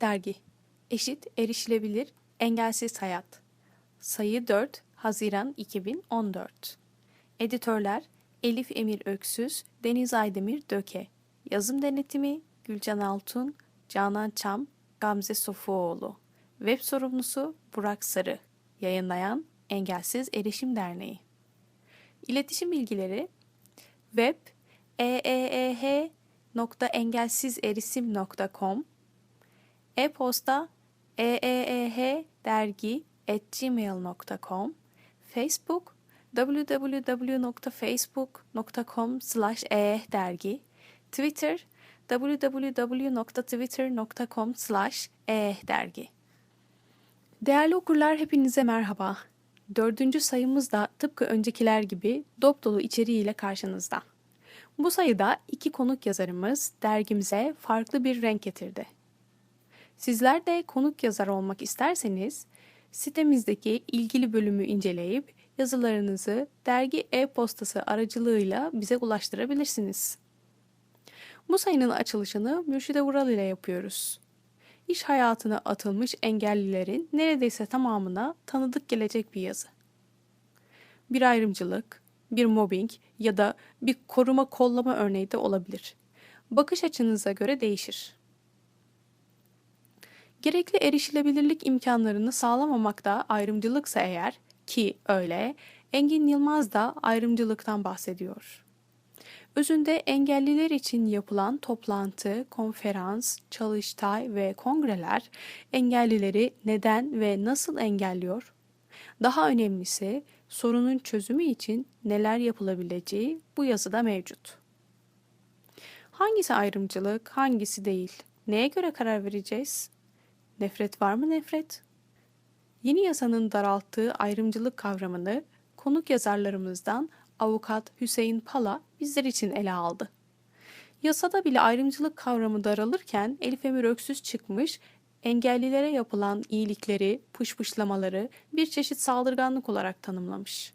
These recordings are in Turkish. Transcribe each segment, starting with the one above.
Dergi. Eşit, erişilebilir, engelsiz hayat. Sayı 4 Haziran 2014 Editörler Elif Emir Öksüz, Deniz Aydemir Döke. Yazım denetimi Gülcan Altun, Canan Çam, Gamze Sofuoğlu. Web sorumlusu Burak Sarı. Yayınlayan Engelsiz Erişim Derneği. İletişim bilgileri web eeeh.engelsizerisim.com e-posta eeehdergi@gmail.com Facebook www.facebook.com slash dergi Twitter www.twitter.com slash dergi Değerli okurlar hepinize merhaba. Dördüncü sayımız da tıpkı öncekiler gibi dop dolu içeriğiyle karşınızda. Bu sayıda iki konuk yazarımız dergimize farklı bir renk getirdi. Sizler de konuk yazar olmak isterseniz sitemizdeki ilgili bölümü inceleyip yazılarınızı dergi e-postası aracılığıyla bize ulaştırabilirsiniz. Bu sayının açılışını Mürşide Vural ile yapıyoruz. İş hayatına atılmış engellilerin neredeyse tamamına tanıdık gelecek bir yazı. Bir ayrımcılık, bir mobbing ya da bir koruma kollama örneği de olabilir. Bakış açınıza göre değişir. Gerekli erişilebilirlik imkanlarını sağlamamakta ayrımcılıksa eğer ki öyle, Engin Yılmaz da ayrımcılıktan bahsediyor. Özünde engelliler için yapılan toplantı, konferans, çalıştay ve kongreler engellileri neden ve nasıl engelliyor? Daha önemlisi sorunun çözümü için neler yapılabileceği bu yazıda mevcut. Hangisi ayrımcılık, hangisi değil? Neye göre karar vereceğiz? Nefret var mı nefret? Yeni yasanın daralttığı ayrımcılık kavramını konuk yazarlarımızdan avukat Hüseyin Pala bizler için ele aldı. Yasada bile ayrımcılık kavramı daralırken Elif Emir Öksüz çıkmış, engellilere yapılan iyilikleri, pışpışlamaları bir çeşit saldırganlık olarak tanımlamış.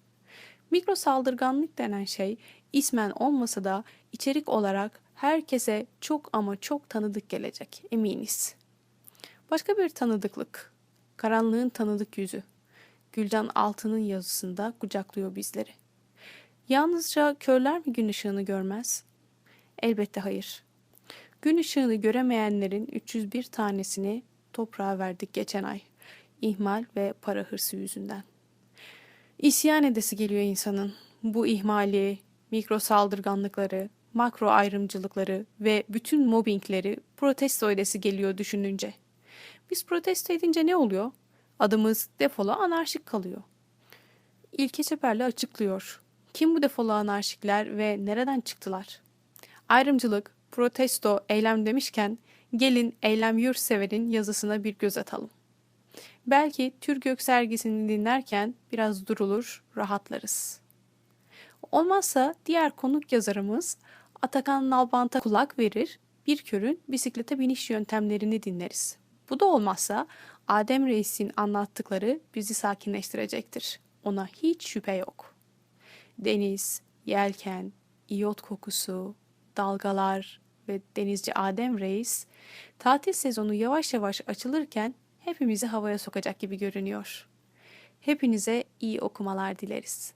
Mikro saldırganlık denen şey ismen olmasa da içerik olarak herkese çok ama çok tanıdık gelecek eminiz. Başka bir tanıdıklık, karanlığın tanıdık yüzü. Gülcan Altın'ın yazısında kucaklıyor bizleri. Yalnızca körler mi gün ışığını görmez? Elbette hayır. Gün ışığını göremeyenlerin 301 tanesini toprağa verdik geçen ay. İhmal ve para hırsı yüzünden. İsyan edesi geliyor insanın. Bu ihmali, mikro saldırganlıkları, makro ayrımcılıkları ve bütün mobbingleri protesto edesi geliyor düşününce. Biz protesto edince ne oluyor? Adımız defolu anarşik kalıyor. İlke Çeperli açıklıyor. Kim bu defolu anarşikler ve nereden çıktılar? Ayrımcılık, protesto, eylem demişken gelin Eylem Yurtsever'in yazısına bir göz atalım. Belki Türk sergisini dinlerken biraz durulur, rahatlarız. Olmazsa diğer konuk yazarımız Atakan Nalbant'a kulak verir, bir körün bisiklete biniş yöntemlerini dinleriz. Bu da olmazsa Adem Reis'in anlattıkları bizi sakinleştirecektir. Ona hiç şüphe yok. Deniz, yelken, iyot kokusu, dalgalar ve denizci Adem Reis, tatil sezonu yavaş yavaş açılırken hepimizi havaya sokacak gibi görünüyor. Hepinize iyi okumalar dileriz.